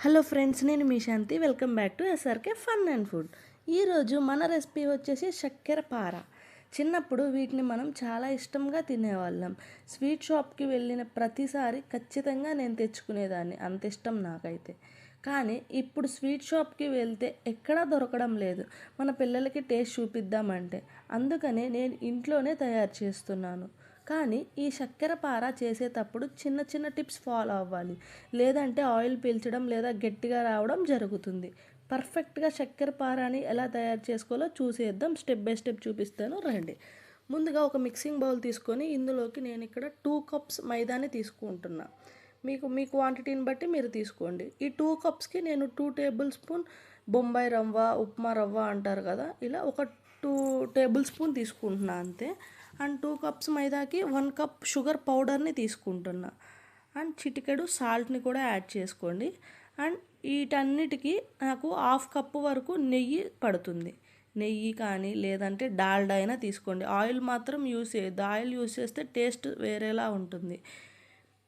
Hello friends నేను మీ Shanti. Welcome back to SRK fun and food. ఈరోజు మన recipe వచ్చేసి చక్కెర పార. చిన్నప్పుడు వీటిని మనం చాలా ఇష్టంగా తినేవాళ్ళం. స్వీట్ షాప్కి వెళ్ళిన ప్రతిసారి ఖచ్చితంగా నేను తెచ్చుకునేదాన్ని. అంత ఇష్టం నాకైతే. కానీ ఇప్పుడు స్వీట్ షాప్కి వెళ్తే ఎక్కడా దొరకడం లేదు. మన పిల్లలకి టేస్ట్ చూపిద్దామంటే. అందుకనే నేను ఇంట్లోనే తయారు చేస్తున్నాను. కానీ ఈ చక్కెర పార చేసేటప్పుడు చిన్న చిన్న టిప్స్ ఫాలో అవ్వాలి. లేదంటే ఆయిల్ పీల్చడం లేదా గట్టిగా రావడం జరుగుతుంది. పర్ఫెక్ట్గా చక్కెర పారాని ఎలా తయారు చేసుకోవాలో చూసేద్దాం. స్టెప్ బై స్టెప్ చూపిస్తాను. రండి. ముందుగా ఒక మిక్సింగ్ బౌల్ తీసుకొని ఇందులోకి నేను ఇక్కడ టూ కప్స్ మైదాని తీసుకుంటున్నా. మీకు మీ క్వాంటిటీని బట్టి మీరు తీసుకోండి. ఈ టూ కప్స్కి నేను టూ టేబుల్ స్పూన్ బొంబాయి రవ్వ ఉప్మా రవ్వ అంటారు కదా ఇలా ఒక టూ టేబుల్ స్పూన్ తీసుకుంటున్నా అంతే. అండ్ టూ కప్స్ మైదాకి వన్ కప్ షుగర్ పౌడర్ని తీసుకుంటున్నా. అండ్ చిటికెడు సాల్ట్ని కూడా యాడ్ చేసుకోండి. అండ్ వీటన్నిటికీ నాకు హాఫ్ కప్పు వరకు నెయ్యి పడుతుంది. నెయ్యి కానీ లేదంటే డాల్డా అయినా తీసుకోండి. ఆయిల్ మాత్రం యూస్ చేయద్దు. ఆయిల్ యూస్ చేస్తే టేస్ట్ వేరేలా ఉంటుంది.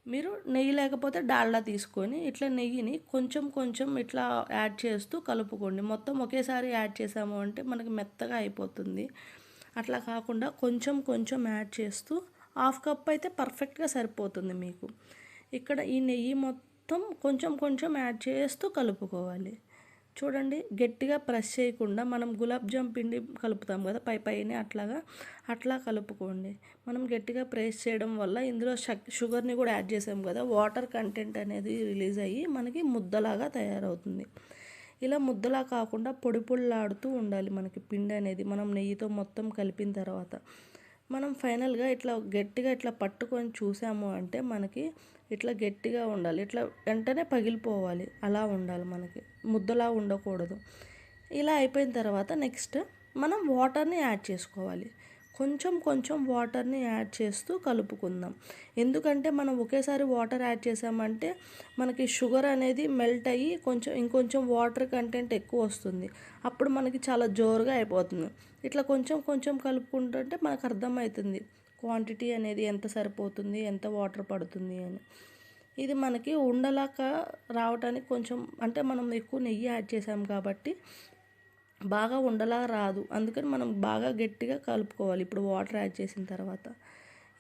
మీరు నెయ్యి లేకపోతే డాల్డా తీసుకొని ఇట్లా నెయ్యిని కొంచెం కొంచెం ఇట్లా యాడ్ చేస్తూ కలుపుకోండి. మొత్తం ఒకేసారి యాడ్ చేసాము అంటే మనకి మెత్తగా అయిపోతుంది. అట్లా కాకుండా కొంచెం కొంచెం యాడ్ చేస్తూ హాఫ్ కప్ అయితే పర్ఫెక్ట్గా సరిపోతుంది మీకు. ఇక్కడ ఈ నెయ్యి మొత్తం కొంచెం కొంచెం యాడ్ చేస్తూ కలుపుకోవాలి. చూడండి గట్టిగా ప్రెస్ చేయకుండా మనం గులాబ్ జామ్ పిండి కలుపుతాం కదా పై పైన అట్లాగా అట్లా కలుపుకోండి. మనం గట్టిగా ప్రెస్ చేయడం వల్ల ఇందులో షుగర్ని కూడా యాడ్ చేసాం కదా వాటర్ కంటెంట్ అనేది రిలీజ్ అయ్యి మనకి ముద్దలాగా తయారవుతుంది. ఇలా ముద్దలా కాకుండా పొడి పొడిలాడుతూ ఉండాలి మనకి పిండి అనేది. మనం నెయ్యితో మొత్తం కలిపిన తర్వాత మనం ఫైనల్గా ఇట్లా గట్టిగా ఇట్లా పట్టుకొని చూసాము అంటే మనకి ఇట్లా గట్టిగా ఉండాలి. ఇట్లా వెంటనే పగిలిపోవాలి. అలా ఉండాలి మనకి. ముద్దలా ఉండకూడదు. ఇలా అయిపోయిన తర్వాత నెక్స్ట్ మనం వాటర్ని యాడ్ చేసుకోవాలి. కొంచెం కొంచెం వాటర్ని యాడ్ చేస్తూ కలుపుకుందాం. ఎందుకంటే మనం ఒకేసారి వాటర్ యాడ్ చేసామంటే మనకి షుగర్ అనేది మెల్ట్ అయ్యి కొంచెం ఇంకొంచెం వాటర్ కంటెంట్ ఎక్కువ వస్తుంది. అప్పుడు మనకి చాలా జోరుగా అయిపోతుంది. ఇట్లా కొంచెం కొంచెం కలుపుకుంటుంటే మనకు అర్థమవుతుంది క్వాంటిటీ అనేది ఎంత సరిపోతుంది ఎంత వాటర్ పడుతుంది అని. ఇది మనకి ఉండలాక రావడానికి కొంచెం అంటే మనం ఎక్కువ నెయ్యి యాడ్ చేసాం కాబట్టి బాగా ఉండలా రాదు. అందుకని మనం బాగా గట్టిగా కలుపుకోవాలి. ఇప్పుడు వాటర్ యాడ్ చేసిన తర్వాత.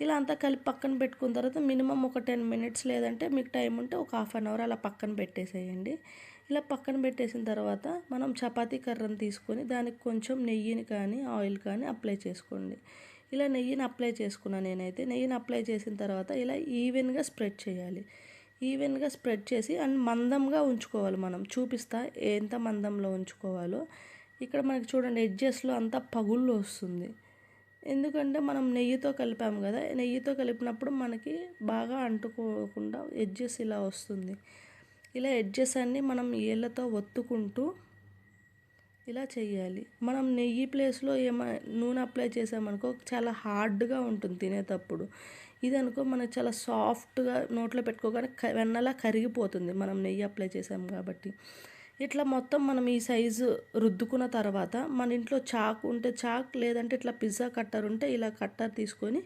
ఇలా అంతా కలిపి పక్కన పెట్టుకున్న తర్వాత మినిమం ఒక టెన్ మినిట్స్ లేదంటే మీకు టైం ఉంటే ఒక హాఫ్ అన్ అవర్ అలా పక్కన పెట్టేసేయండి. ఇలా పక్కన పెట్టేసిన తర్వాత మనం చపాతీ కర్రను తీసుకొని దానికి కొంచెం నెయ్యిని కానీ ఆయిల్ కానీ అప్లై చేసుకోండి. ఇలా నెయ్యిని అప్లై చేసుకున్నాను నేనైతే. నెయ్యిని అప్లై చేసిన తర్వాత ఇలా ఈవెన్గా స్ప్రెడ్ చేయాలి. ఈవెన్గా స్ప్రెడ్ చేసి అండ్ మందంగా ఉంచుకోవాలి మనం. చూపిస్తా ఎంత మందంలో ఉంచుకోవాలో. ఇక్కడ మనకి చూడండి ఎడ్జెస్లో అంతా పగుళ్ళు వస్తుంది. ఎందుకంటే మనం నెయ్యితో కలిపాము కదా నెయ్యితో కలిపినప్పుడు మనకి బాగా అంటుకోకుండా ఎడ్జెస్ ఇలా వస్తుంది. ఇలా ఎడ్జెస్ అన్నీ మనం ఏళ్ళతో ఒత్తుకుంటూ ఇలా చేయాలి. మనం నెయ్యి ప్లేస్లో ఏమ నూనె అప్లై చేసామనుకో చాలా హార్డ్గా ఉంటుంది తినేటప్పుడు. ఇది అనుకో మనకు చాలా సాఫ్ట్గా నోట్లో పెట్టుకోగానే వెన్నలా కరిగిపోతుంది. మనం నెయ్యి అప్లై చేసాం కాబట్టి. ఇట్లా మొత్తం మనం ఈ సైజు రుద్దుకున్న తర్వాత మన ఇంట్లో చాక్ ఉంటే చాక్ లేదంటే ఇట్లా పిజ్జా కట్టర్ ఉంటే ఇలా కట్టర్ తీసుకొని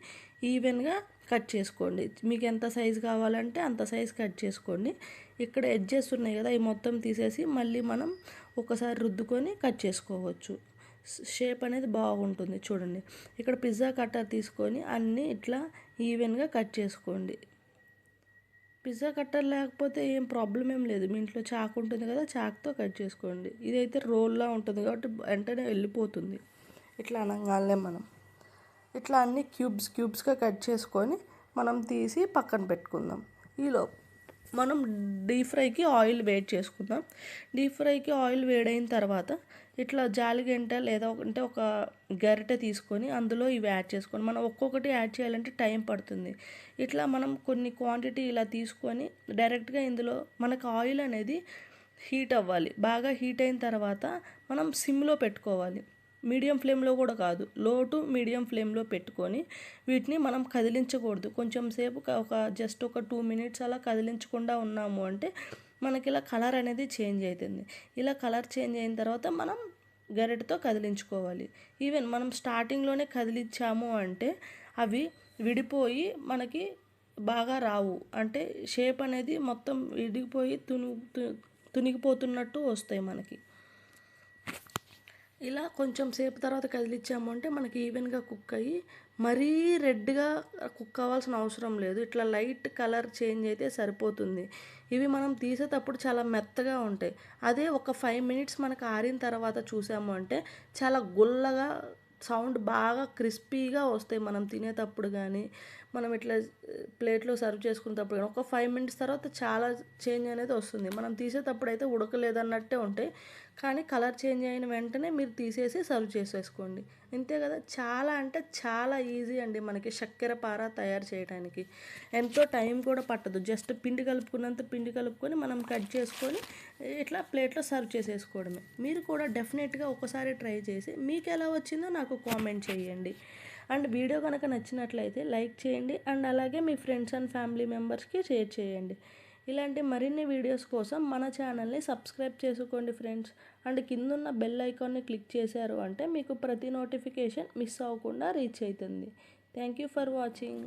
ఈవెన్గా కట్ చేసుకోండి. మీకు ఎంత సైజు కావాలంటే అంత సైజు కట్ చేసుకోండి. ఇక్కడ ఎడ్జెస్ ఉన్నాయి కదా ఈ మొత్తం తీసేసి మళ్ళీ మనం ఒకసారి రుద్దుకొని కట్ చేసుకోవచ్చు. షేప్ అనేది బాగుంటుంది చూడండి. ఇక్కడ పిజ్జా కట్టర్ తీసుకొని అన్నీ ఇట్లా ఈవెన్గా కట్ చేసుకోండి. పిజ్జా కట్టర్ లేకపోతే ఏం ప్రాబ్లం ఏం లేదు. మీ ఇంట్లో చాకు ఉంటుంది కదా చాకుతో కట్ చేసుకోండి. ఇదైతే రోల్లా ఉంటుంది కాబట్టి వెంటనే వెళ్ళిపోతుంది. ఇట్లా అనగానే మనం. ఇట్లా అన్ని క్యూబ్స్ క్యూబ్స్గా కట్ చేసుకొని మనం తీసి పక్కన పెట్టుకుందాం. ఈలో మనం డీప్ ఫ్రైకి ఆయిల్ వేడి చేసుకుందాం. డీప్ ఫ్రైకి ఆయిల్ వేడైన తర్వాత ఇట్లా జాలిగంట లేదా అంటే ఒక గరిటె తీసుకొని అందులో ఇవి యాడ్ చేసుకొని మనం ఒక్కొక్కటి యాడ్ చేయాలంటే టైం పడుతుంది. ఇట్లా మనం కొన్ని క్వాంటిటీ ఇలా తీసుకొని డైరెక్ట్గా ఇందులో మనకు ఆయిల్ అనేది హీట్ అవ్వాలి. బాగా హీట్ అయిన తర్వాత మనం సిమ్లో పెట్టుకోవాలి. మీడియం ఫ్లేమ్లో కూడా కాదు. లో టు మీడియం ఫ్లేమ్లో పెట్టుకొని వీటిని మనం కదిలించకూడదు. కొంచెం సేపు ఒక జస్ట్ ఒక టూ మినిట్స్ అలా కదిలించకుండా ఉన్నాము అంటే మనకి ఇలా కలర్ అనేది చేంజ్ అవుతుంది ఇలా కలర్ చేంజ్ అయిన తర్వాత మనం గరిటతో కదిలించుకోవాలి. ఈవెన్ మనం స్టార్టింగ్లోనే కదిలించాము అంటే అవి విడిపోయి మనకి బాగా రావు. అంటే షేప్ అనేది మొత్తం విడిపోయి తును తునిగిపోతున్నట్టు వస్తాయి మనకి. ఇలా కొంచెం సేపు తర్వాత కదిలిచ్చాము అంటే మనకి ఈవెన్గా కుక్ అయ్యి మరీ రెడ్గా కుక్ అవ్వాల్సిన అవసరం లేదు. ఇట్లా లైట్ కలర్ చేంజ్ అయితే సరిపోతుంది. ఇవి మనం తీసేటప్పుడు చాలా మెత్తగా ఉంటాయి. అదే ఒక ఫైవ్ మినిట్స్ మనకు ఆరిన తర్వాత చూసాము అంటే చాలా గుల్లగా సౌండ్ బాగా క్రిస్పీగా వస్తాయి మనం తినేటప్పుడు కానీ మనం ఇట్లా ప్లేట్లో సర్వ్ చేసుకునేటప్పుడు ఒక ఫైవ్ మినిట్స్ తర్వాత చాలా చేంజ్ అనేది వస్తుంది. మనం తీసేటప్పుడు అయితే ఉడకలేదన్నట్టే ఉంటాయి. కానీ కలర్ చేంజ్ అయిన వెంటనే మీరు తీసేసి సర్వ్ చేసేసుకోండి. అంతే కదా? చాలా అంటే చాలా ఈజీ అండి మనకి చక్కెర పార తయారు చేయడానికి ఎంతో టైం కూడా పట్టదు. జస్ట్ పిండి కలుపుకున్నంత పిండి కలుపుకొని మనం కట్ చేసుకొని ఇట్లా ప్లేట్లో సర్వ్ చేసేసుకోవడమే. మీరు కూడా డెఫినెట్గా ఒకసారి ట్రై చేసి మీకు ఎలా వచ్చిందో నాకు కామెంట్ చేయండి. అండ్ వీడియో కనుక నచ్చినట్లయితే లైక్ చేయండి అండ్ అలాగే మీ ఫ్రెండ్స్ అండ్ ఫ్యామిలీ మెంబర్స్కి షేర్ చేయండి. ఇలాంటి మరిన్ని వీడియోస్ కోసం మన ఛానల్ని సబ్స్క్రైబ్ చేసుకోండి ఫ్రెండ్స్. అండ్ కిందున్న బెల్ ఐకాన్ని క్లిక్ చేశారు అంటే మీకు ప్రతి నోటిఫికేషన్ మిస్ అవ్వకుండా రీచ్ అవుతుంది. Thank you for watching.